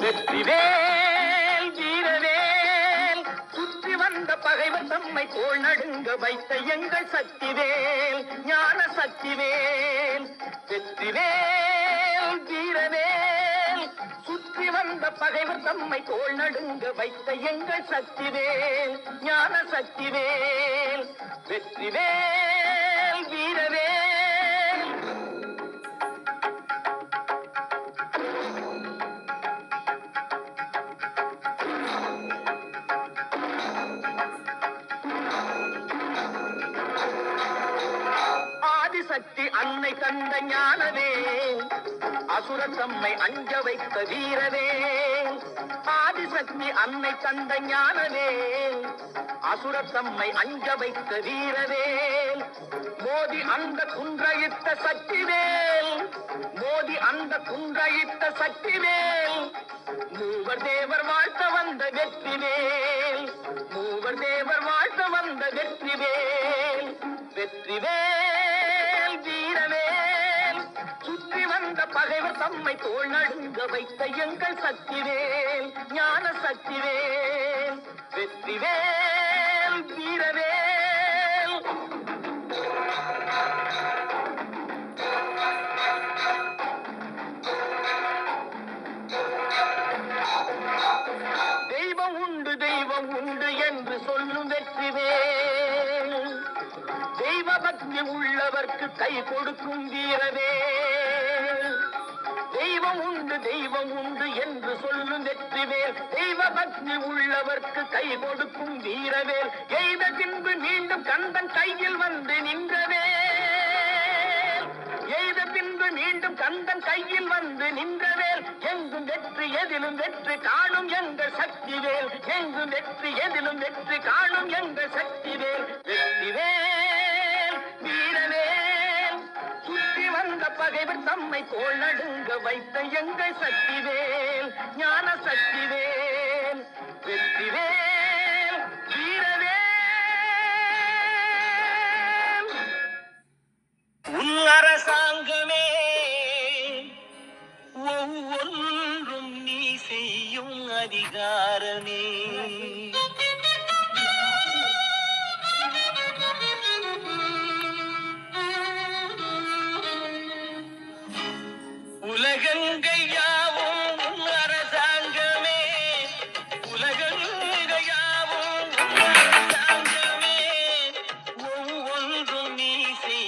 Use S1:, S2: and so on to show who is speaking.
S1: வெற்றிவேல் வீரவேல். சுற்றி வந்த பகைவர் தம்மை போல் நடுங்க வைத்த எங்கள் சக்திவேல் ஞான சக்திவேல். வெற்றிவேல் வீரவேல். சுற்றி வந்த பகைவர் தம்மை தோள் நடுங்க வைத்த எங்கள் சக்திவேல் ஞான சக்திவேல். வெற்றிவேல் சக்தி அன்னை தந்த ஞானவே அசுர தம்மை அஞ்ச வைத்த வீரவே ஆதிசக்தி அன்னை தந்த ஞானவே அசுர தம்மை அஞ்ச வைத்த வீரவே மோதி அந்த குன்றையிட்ட சக்திவேல். மோதி அந்த குன்றையிட்ட சக்திவேல். மூவர் தேவர் வாழ்த்த வந்த வெற்றிவேல். மூவர் தேவர் வாழ்த்த வந்த வெற்றிவேல். வெற்றிவேல். பகைவர் தம்மை போல் நடுங்க வைத்த எங்கள் சக்திவேல் ஞான சக்திவேல் வெற்றிவேல் வீரவேல். தெய்வம் உண்டு தெய்வம் உண்டு என்று சொல்லும் வெற்றிவேல். தெய்வ பக்தி உள்ளவர்க்கு கை கொடுக்கும் வீரவேல். தெய்வம் உண்டு தெய்வம் உண்டு என்று சொல்லு நெற்றிவேல் தெய்வ பக்தி உள்ளவர்க்கு கை கொடுக்கும் வீரவேல். எய்த பின்பு மீண்டும் கந்தன் கையில் வந்து நின்றவே எய்த பின்பு மீண்டும் கந்தன் கையில் வந்து நின்றவேல். எங்கும் வெற்றி எதிலும் வெற்றி காணும் எங்கள் சக்திவேல். எங்கும் வெற்றி எதிலும் வெற்றி காணும் எங்கள் சக்திவேல். வெற்றி வந்த தம்மை கோள் நடுங்க வைத்த எங்கள் சக்திவேல் ஞான சக்திவேல் வெற்றிவேல் வீரவேல். உன் அரசாங்கமே ஒவ்வொன்றும் நீ செய்யும் அதிகாரமே. கங்கையா